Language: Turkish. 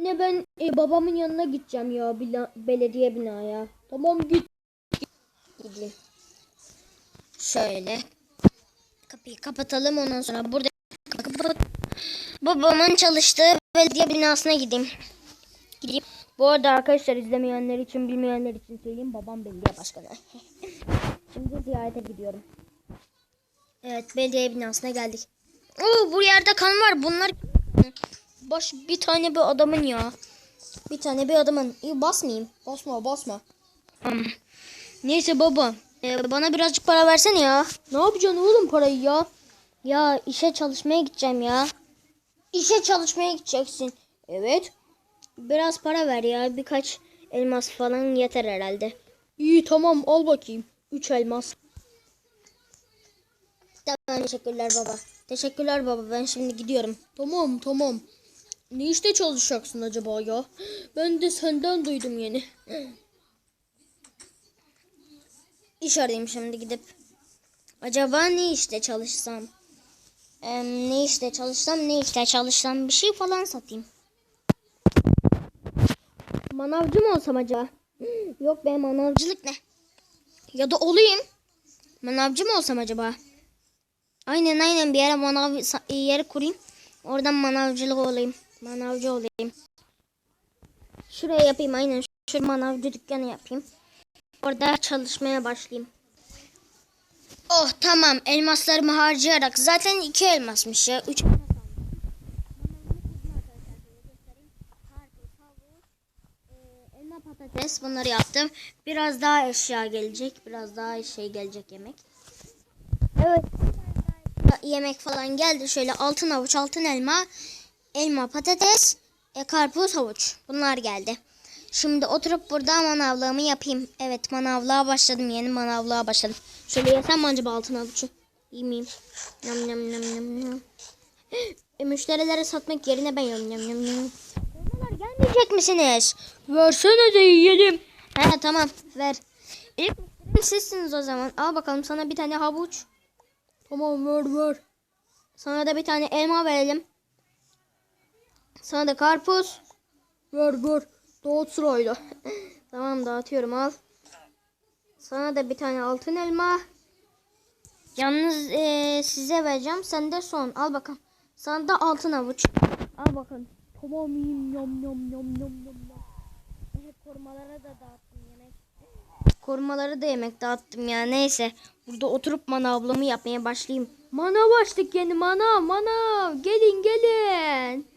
Anne ben e, babamın yanına gideceğim ya bila- belediye binaya. Tamam git. Gideyim. Şöyle. Kapıyı kapatalım ondan sonra burada. Babamın çalıştığı belediye binasına gideyim. Gideyim. Bu arada arkadaşlar izlemeyenler için bilmeyenler için söyleyeyim babam belediye başkanı. Şimdi ziyarete gidiyorum. Evet belediye binasına geldik. Oo bu yerde kan var. Bunlar baş bir tane bir adamın ya. Bir tane bir adamın. İyi basmayayım. Basma basma. Hmm. Neyse baba. e, bana birazcık para versene ya. Ne yapacaksın oğlum parayı ya? Ya işe çalışmaya gideceğim ya. İşe çalışmaya gideceksin. Evet. Biraz para ver ya. Birkaç elmas falan yeter herhalde. İyi tamam al bakayım. Üç elmas. Tamam teşekkürler baba. Teşekkürler baba. Ben şimdi gidiyorum. Tamam tamam. Ne işte çalışacaksın acaba ya? Ben de senden duydum yeni. İş arayayım şimdi gidip. Acaba ne işte çalışsam? Ee, ne işte çalışsam ne işte çalışsam bir şey falan satayım. Manavcı mı olsam acaba? Yok be manavcılık ne? Ya da olayım. Manavcı mı olsam acaba? Aynen aynen bir yere manav yeri kurayım. Oradan manavcılık olayım. Manavcı olayım. Şuraya yapayım aynen. Şu manavcı dükkanı yapayım. Orada çalışmaya başlayayım. Oh tamam elmaslarımı harcayarak zaten iki elmasmış ya. Üç elmas elma patates bunları yaptım. Biraz daha eşya gelecek. Biraz daha şey gelecek yemek. Evet. Yemek falan geldi. Şöyle altın avuç, altın elma, elma patates, e, karpuz havuç. Bunlar geldi. Şimdi oturup burada manavlığımı yapayım. Evet manavlığa başladım. Yeni manavlığa başladım. Şöyle yesem acaba altın avuçu? Yemeyeyim. Nam nam nam nam nam. E, müşterilere satmak yerine ben yum yum yum. Onlar gelmeyecek misiniz? Versene de yiyelim. He tamam ver. İlk müşterim sizsiniz o zaman. Al bakalım sana bir tane havuç. Tamam ver ver. Sana da bir tane elma verelim. Sana da karpuz. Ver ver. Dağıt sırayla. Tamam dağıtıyorum al. Sana da bir tane altın elma. Yalnız eee, size vereceğim. Sen de son. Al bakalım. Sana da altın avuç. Al bakalım. Tamam yiyeyim yam yam yam yam. yam. Evet, korumalara da dağıttım yemek. Korumaları da yemek dağıttım ya. Neyse. Burada oturup manavlamı yapmaya başlayayım. Manav açtık yeni manav manav. Gelin gelin.